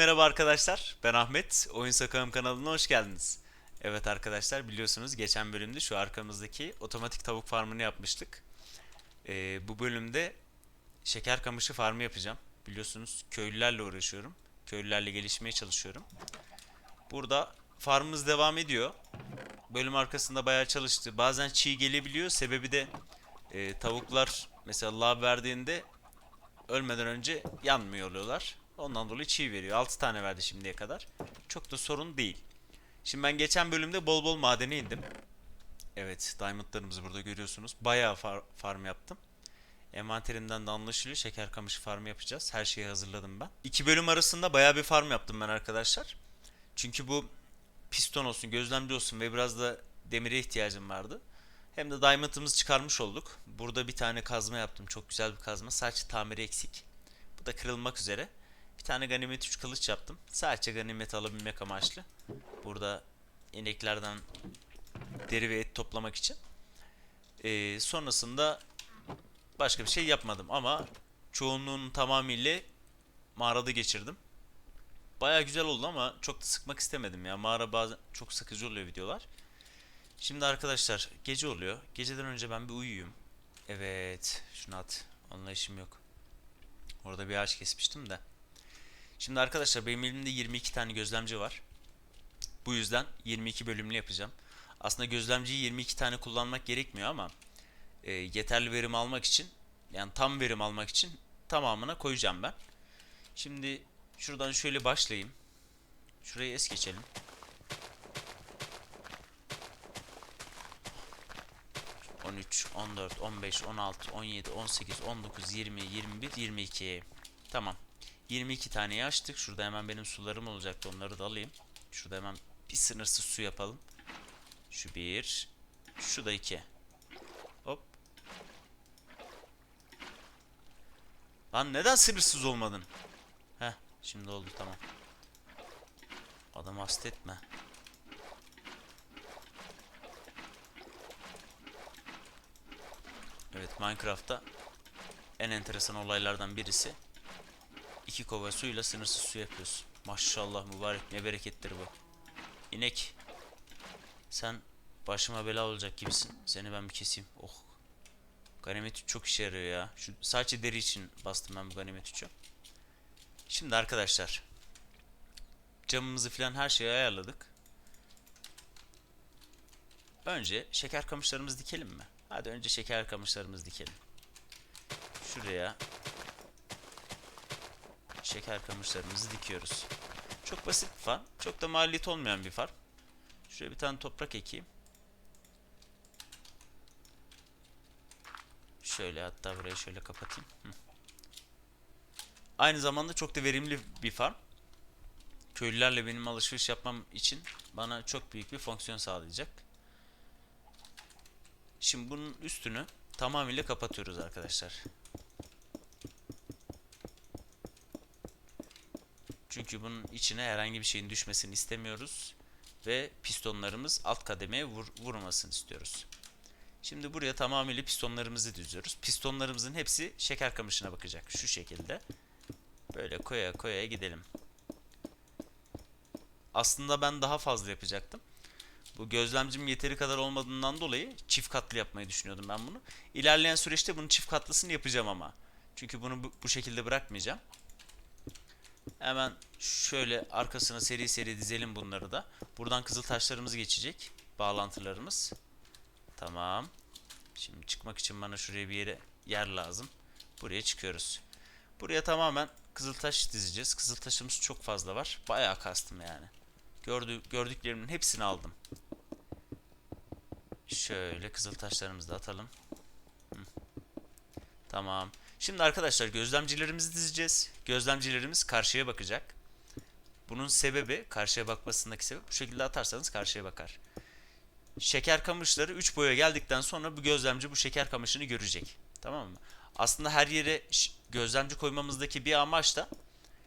merhaba arkadaşlar. Ben Ahmet. Oyun Sokağım kanalına hoş geldiniz. Evet arkadaşlar biliyorsunuz geçen bölümde şu arkamızdaki otomatik tavuk farmını yapmıştık. Ee, bu bölümde şeker kamışı farmı yapacağım. Biliyorsunuz köylülerle uğraşıyorum. Köylülerle gelişmeye çalışıyorum. Burada farmımız devam ediyor. Bölüm arkasında bayağı çalıştı. Bazen çiğ gelebiliyor. Sebebi de e, tavuklar mesela lav verdiğinde ölmeden önce yanmıyor oluyorlar. Ondan dolayı çiğ veriyor. 6 tane verdi şimdiye kadar. Çok da sorun değil. Şimdi ben geçen bölümde bol bol madene indim. Evet, diamondlarımızı burada görüyorsunuz. Bayağı far- farm yaptım. Envanterimden de anlaşılıyor. Şeker kamışı farmı yapacağız. Her şeyi hazırladım ben. İki bölüm arasında bayağı bir farm yaptım ben arkadaşlar. Çünkü bu piston olsun, gözlemci olsun ve biraz da demire ihtiyacım vardı. Hem de diamond'ımızı çıkarmış olduk. Burada bir tane kazma yaptım. Çok güzel bir kazma. Sadece tamiri eksik. Bu da kırılmak üzere. Bir tane ganimet 3 kılıç yaptım. Sadece ganimet alabilmek amaçlı. Burada ineklerden deri ve et toplamak için. Ee, sonrasında başka bir şey yapmadım ama çoğunluğun tamamıyla mağarada geçirdim. Baya güzel oldu ama çok da sıkmak istemedim ya. Mağara bazen çok sıkıcı oluyor videolar. Şimdi arkadaşlar gece oluyor. Geceden önce ben bir uyuyayım. Evet şunu at. Onunla işim yok. Orada bir ağaç kesmiştim de. Şimdi arkadaşlar benim elimde 22 tane gözlemci var. Bu yüzden 22 bölümlü yapacağım. Aslında gözlemciyi 22 tane kullanmak gerekmiyor ama e, yeterli verim almak için yani tam verim almak için tamamına koyacağım ben. Şimdi şuradan şöyle başlayayım. Şurayı es geçelim. On üç, on dört, on beş, on altı, on yedi. Tamam. 22 taneyi açtık. Şurada hemen benim sularım olacaktı. Onları da alayım. Şurada hemen bir sınırsız su yapalım. Şu bir. Şu da iki. Hop. Lan neden sınırsız olmadın? Heh. Şimdi oldu tamam. Adam hasta etme. Evet Minecraft'ta en enteresan olaylardan birisi iki kova suyla sınırsız su yapıyorsun. Maşallah mübarek ne berekettir bu. İnek. Sen başıma bela olacak gibisin. Seni ben bir keseyim. Oh. Ganimet 3 çok işe yarıyor ya. Şu sadece deri için bastım ben bu ganimet 3'ü. Şimdi arkadaşlar. Camımızı falan her şeyi ayarladık. Önce şeker kamışlarımızı dikelim mi? Hadi önce şeker kamışlarımızı dikelim. Şuraya şeker kamışlarımızı dikiyoruz. Çok basit bir farm. Çok da maliyet olmayan bir farm. Şuraya bir tane toprak ekeyim. Şöyle hatta burayı şöyle kapatayım. Aynı zamanda çok da verimli bir farm. Köylülerle benim alışveriş yapmam için bana çok büyük bir fonksiyon sağlayacak. Şimdi bunun üstünü tamamıyla kapatıyoruz arkadaşlar. Çünkü bunun içine herhangi bir şeyin düşmesini istemiyoruz. Ve pistonlarımız alt kademeye vur, vurmasını istiyoruz. Şimdi buraya tamamıyla pistonlarımızı diziyoruz. Pistonlarımızın hepsi şeker kamışına bakacak. Şu şekilde. Böyle koya koya gidelim. Aslında ben daha fazla yapacaktım. Bu gözlemcim yeteri kadar olmadığından dolayı çift katlı yapmayı düşünüyordum ben bunu. İlerleyen süreçte bunun çift katlısını yapacağım ama. Çünkü bunu bu, bu şekilde bırakmayacağım. Hemen şöyle arkasına seri seri dizelim bunları da. Buradan kızıl taşlarımız geçecek. Bağlantılarımız. Tamam. Şimdi çıkmak için bana şuraya bir yere yer lazım. Buraya çıkıyoruz. Buraya tamamen kızıl taş dizeceğiz. Kızıl taşımız çok fazla var. Bayağı kastım yani. Gördü, gördüklerimin hepsini aldım. Şöyle kızıl taşlarımızı da atalım. Hı. Tamam. Şimdi arkadaşlar gözlemcilerimizi dizeceğiz. Gözlemcilerimiz karşıya bakacak. Bunun sebebi, karşıya bakmasındaki sebep bu şekilde atarsanız karşıya bakar. Şeker kamışları 3 boya geldikten sonra bu gözlemci bu şeker kamışını görecek. Tamam mı? Aslında her yere gözlemci koymamızdaki bir amaç da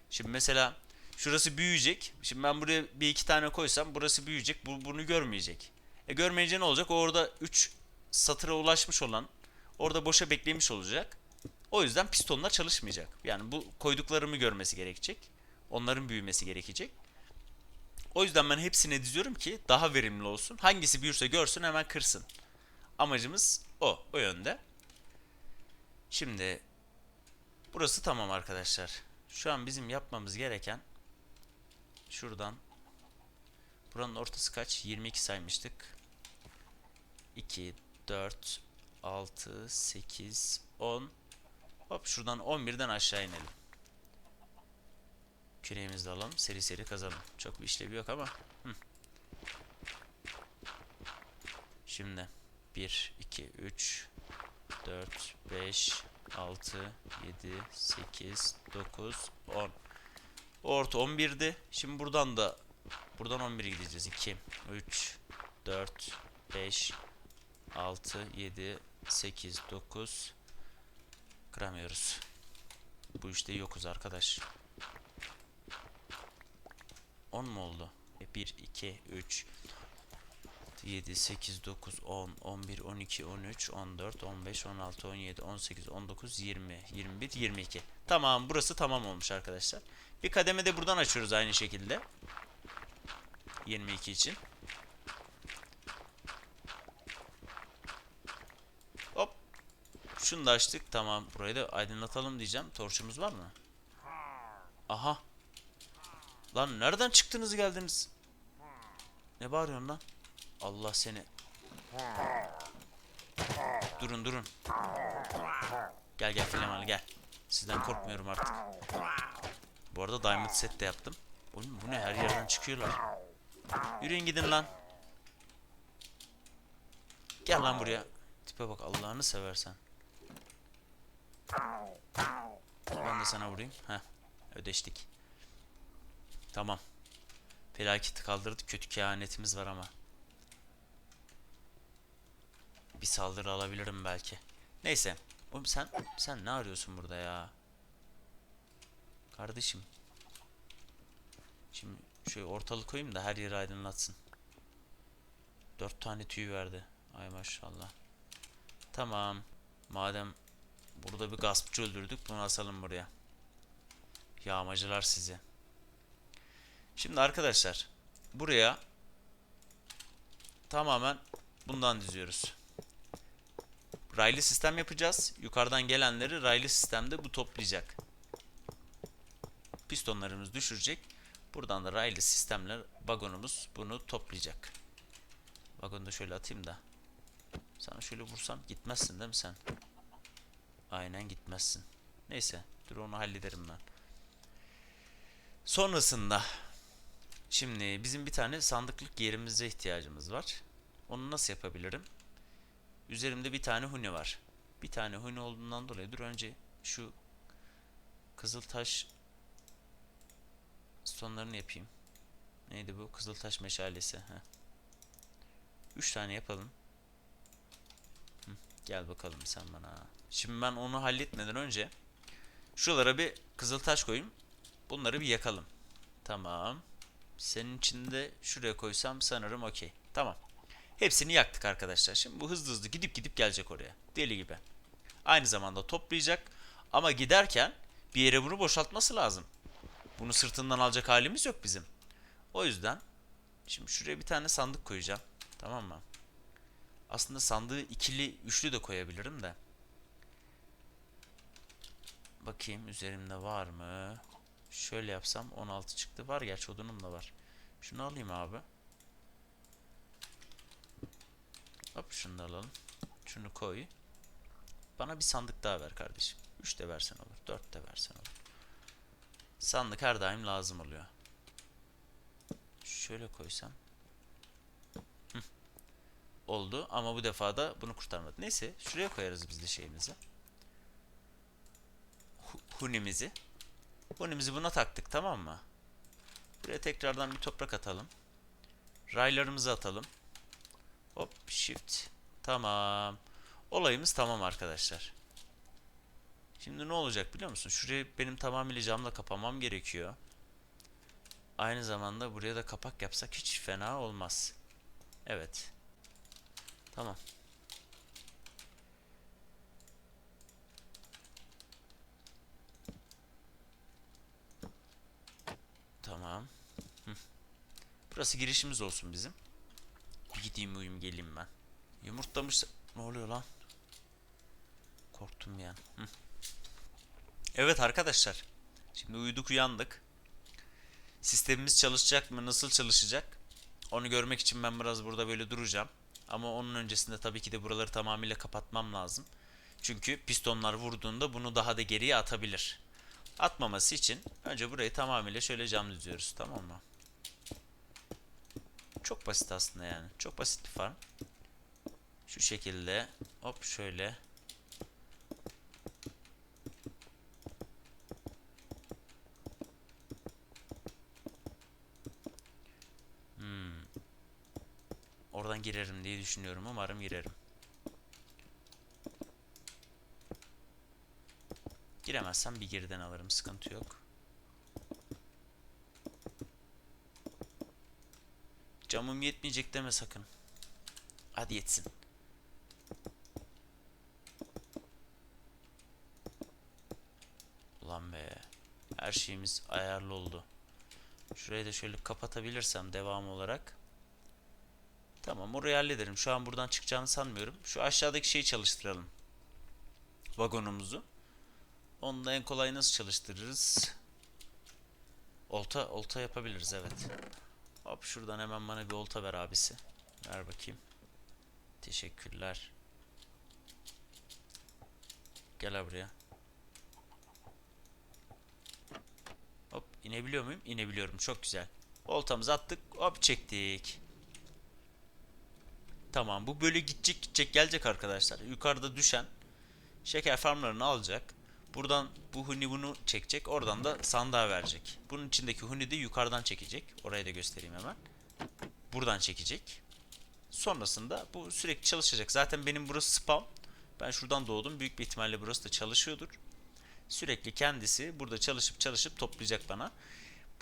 şimdi mesela şurası büyüyecek. Şimdi ben buraya bir iki tane koysam burası büyüyecek. Bu bunu görmeyecek. E görmeyince ne olacak? O orada 3 satıra ulaşmış olan orada boşa beklemiş olacak. O yüzden pistonlar çalışmayacak. Yani bu koyduklarımı görmesi gerekecek. Onların büyümesi gerekecek. O yüzden ben hepsine diziyorum ki daha verimli olsun. Hangisi büyürse görsün hemen kırsın. Amacımız o. O yönde. Şimdi burası tamam arkadaşlar. Şu an bizim yapmamız gereken şuradan buranın ortası kaç? 22 saymıştık. 2, 4, 6, 8, 10. Hop şuradan 11'den aşağı inelim. Küreğimizi de alalım. Seri seri kazalım. Çok bir işlevi yok ama. Hı. Şimdi 1, 2, 3, 4, 5, 6, 7, 8, 9, 10. Orta 11'di. Şimdi buradan da buradan 11'e gideceğiz. 2, 3, 4, 5, 6, 7, 8, 9. Kıramıyoruz. Bu işte yokuz arkadaş. 10 mu oldu? 1, 2, 3, 7, 8, 9, 10, 11, 12, 13, 14, 15, 16, 17, 18, 19, 20, 21, 22. Tamam burası tamam olmuş arkadaşlar. Bir kademe de buradan açıyoruz aynı şekilde. 22 için. Hop. Şunu da açtık. Tamam. Burayı da aydınlatalım diyeceğim. Torçumuz var mı? Aha. Lan nereden çıktınız geldiniz? Ne bağırıyorsun lan? Allah seni. Durun durun. Gel gel Filemalı gel. Sizden korkmuyorum artık. Bu arada Diamond set de yaptım. Oğlum bu ne her yerden çıkıyorlar. Yürüyün gidin lan. Gel lan buraya. Tipe bak Allah'ını seversen. Ben de sana vurayım. Heh. Ödeştik. Tamam. Felaketi kaldırdık. Kötü kehanetimiz var ama. Bir saldırı alabilirim belki. Neyse. Oğlum sen sen ne arıyorsun burada ya? Kardeşim. Şimdi şöyle ortalık koyayım da her yeri aydınlatsın. Dört tane tüy verdi. Ay maşallah. Tamam. Madem burada bir gaspçı öldürdük bunu asalım buraya. Yağmacılar sizi. Şimdi arkadaşlar buraya tamamen bundan diziyoruz. Raylı sistem yapacağız. Yukarıdan gelenleri raylı sistemde bu toplayacak. Pistonlarımız düşürecek. Buradan da raylı sistemler vagonumuz bunu toplayacak. Vagonu da şöyle atayım da. Sana şöyle vursam gitmezsin değil mi sen? Aynen gitmezsin. Neyse dur onu hallederim ben. Sonrasında şimdi bizim bir tane sandıklık yerimize ihtiyacımız var. Onu nasıl yapabilirim? Üzerimde bir tane huni var. Bir tane huni olduğundan dolayı dur önce şu kızıltaş sonlarını yapayım. Neydi bu? Kızıltaş meşalesi. Heh. Üç tane yapalım. Gel bakalım sen bana. Şimdi ben onu halletmeden önce şuralara bir kızıltaş koyayım. Bunları bir yakalım. Tamam. Senin için de şuraya koysam sanırım okey. Tamam. Hepsini yaktık arkadaşlar. Şimdi bu hızlı hızlı gidip gidip gelecek oraya. Deli gibi. Aynı zamanda toplayacak. Ama giderken bir yere bunu boşaltması lazım. Bunu sırtından alacak halimiz yok bizim. O yüzden şimdi şuraya bir tane sandık koyacağım. Tamam mı? Aslında sandığı ikili, üçlü de koyabilirim de. Bakayım üzerimde var mı? Şöyle yapsam 16 çıktı. Var gerçi odunum da var. Şunu alayım abi. Hop şunu da alalım. Şunu koy. Bana bir sandık daha ver kardeşim. 3 de versen olur. 4 de versen olur. Sandık her daim lazım oluyor. Şöyle koysam. Oldu ama bu defa da bunu kurtarmadı. Neyse şuraya koyarız biz de şeyimizi. Hu- Hunimizi. Hunimizi buna taktık tamam mı? Buraya tekrardan bir toprak atalım. Raylarımızı atalım. Hop shift. Tamam. Olayımız tamam arkadaşlar. Şimdi ne olacak biliyor musun? Şurayı benim tamamıyla camla kapamam gerekiyor. Aynı zamanda buraya da kapak yapsak hiç fena olmaz. Evet. Tamam. Tamam. Burası girişimiz olsun bizim. Bir gideyim uyum geleyim ben. Yumurtlamış... Ne oluyor lan? Korktum yani. Evet arkadaşlar. Şimdi uyuduk uyandık. Sistemimiz çalışacak mı? Nasıl çalışacak? Onu görmek için ben biraz burada böyle duracağım. Ama onun öncesinde tabii ki de buraları tamamıyla kapatmam lazım. Çünkü pistonlar vurduğunda bunu daha da geriye atabilir. Atmaması için önce burayı tamamıyla şöyle cam düzüyoruz. Tamam mı? Çok basit aslında yani. Çok basit bir farm. Şu şekilde hop şöyle girerim diye düşünüyorum. Umarım girerim. Giremezsem bir geriden alırım. Sıkıntı yok. Camım yetmeyecek deme sakın. Hadi yetsin. Ulan be. Her şeyimiz ayarlı oldu. Şurayı da şöyle kapatabilirsem devam olarak. Tamam orayı hallederim. Şu an buradan çıkacağını sanmıyorum. Şu aşağıdaki şeyi çalıştıralım. Vagonumuzu. Onu da en kolay nasıl çalıştırırız? Olta, olta yapabiliriz evet. Hop şuradan hemen bana bir olta ver abisi. Ver bakayım. Teşekkürler. Gel buraya. Hop inebiliyor muyum? İnebiliyorum. Çok güzel. Oltamızı attık. Hop çektik. Tamam bu böyle gidecek gidecek gelecek arkadaşlar. Yukarıda düşen şeker farmlarını alacak. Buradan bu huni bunu çekecek. Oradan da sandığa verecek. Bunun içindeki huni de yukarıdan çekecek. Orayı da göstereyim hemen. Buradan çekecek. Sonrasında bu sürekli çalışacak. Zaten benim burası spam. Ben şuradan doğdum. Büyük bir ihtimalle burası da çalışıyordur. Sürekli kendisi burada çalışıp çalışıp toplayacak bana.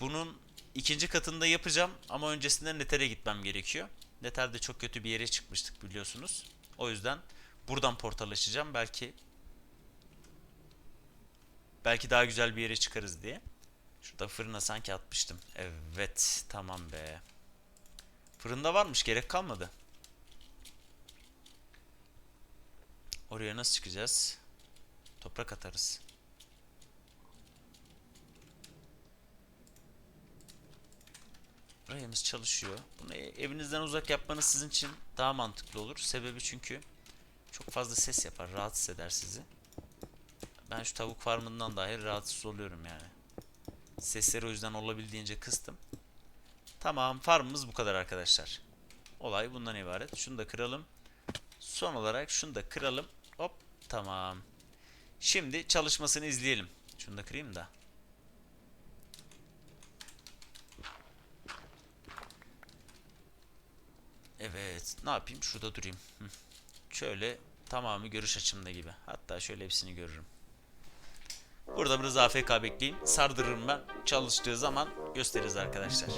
Bunun ikinci katında yapacağım ama öncesinde Nether'e gitmem gerekiyor. Nether'de çok kötü bir yere çıkmıştık biliyorsunuz. O yüzden buradan portallaşacağım. Belki belki daha güzel bir yere çıkarız diye. Şurada fırına sanki atmıştım. Evet, tamam be. Fırında varmış, gerek kalmadı. Oraya nasıl çıkacağız? Toprak atarız. Rayımız çalışıyor. Bunu e- evinizden uzak yapmanız sizin için daha mantıklı olur. Sebebi çünkü çok fazla ses yapar, rahatsız eder sizi. Ben şu tavuk farmından dahi rahatsız oluyorum yani. Sesleri o yüzden olabildiğince kıstım. Tamam, farmımız bu kadar arkadaşlar. Olay bundan ibaret. Şunu da kıralım. Son olarak şunu da kıralım. Hop, tamam. Şimdi çalışmasını izleyelim. Şunu da kırayım da. Evet. Ne yapayım? Şurada durayım. Şöyle tamamı görüş açımda gibi. Hatta şöyle hepsini görürüm. Burada biraz AFK bekleyin. Sardırırım ben. Çalıştığı zaman gösteririz arkadaşlar.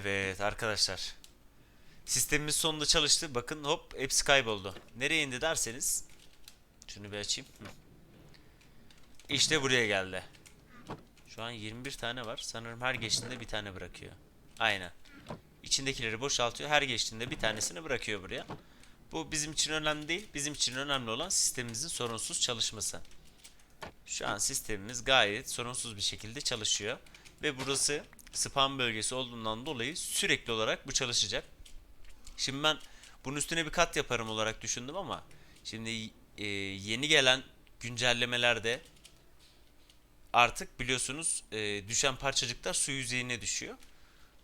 Evet arkadaşlar. Sistemimiz sonunda çalıştı. Bakın hop hepsi kayboldu. Nereye indi derseniz. Şunu bir açayım. İşte buraya geldi. Şu an 21 tane var. Sanırım her geçtiğinde bir tane bırakıyor. Aynen. İçindekileri boşaltıyor. Her geçtiğinde bir tanesini bırakıyor buraya. Bu bizim için önemli değil. Bizim için önemli olan sistemimizin sorunsuz çalışması. Şu an sistemimiz gayet sorunsuz bir şekilde çalışıyor. Ve burası spam bölgesi olduğundan dolayı sürekli olarak bu çalışacak. Şimdi ben bunun üstüne bir kat yaparım olarak düşündüm ama şimdi e, yeni gelen güncellemelerde artık biliyorsunuz e, düşen parçacıklar su yüzeyine düşüyor.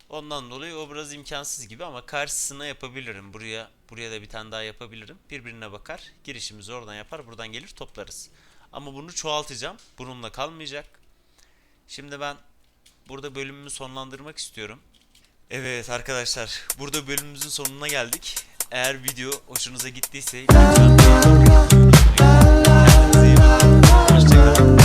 Ondan dolayı o biraz imkansız gibi ama karşısına yapabilirim. Buraya buraya da bir tane daha yapabilirim. Birbirine bakar. Girişimizi oradan yapar. Buradan gelir toplarız. Ama bunu çoğaltacağım. Bununla kalmayacak. Şimdi ben burada bölümümü sonlandırmak istiyorum. Evet arkadaşlar burada bölümümüzün sonuna geldik. Eğer video hoşunuza gittiyse lütfen beğenmeyi unutmayın. Kendinize iyi bakın. Hoşçakalın.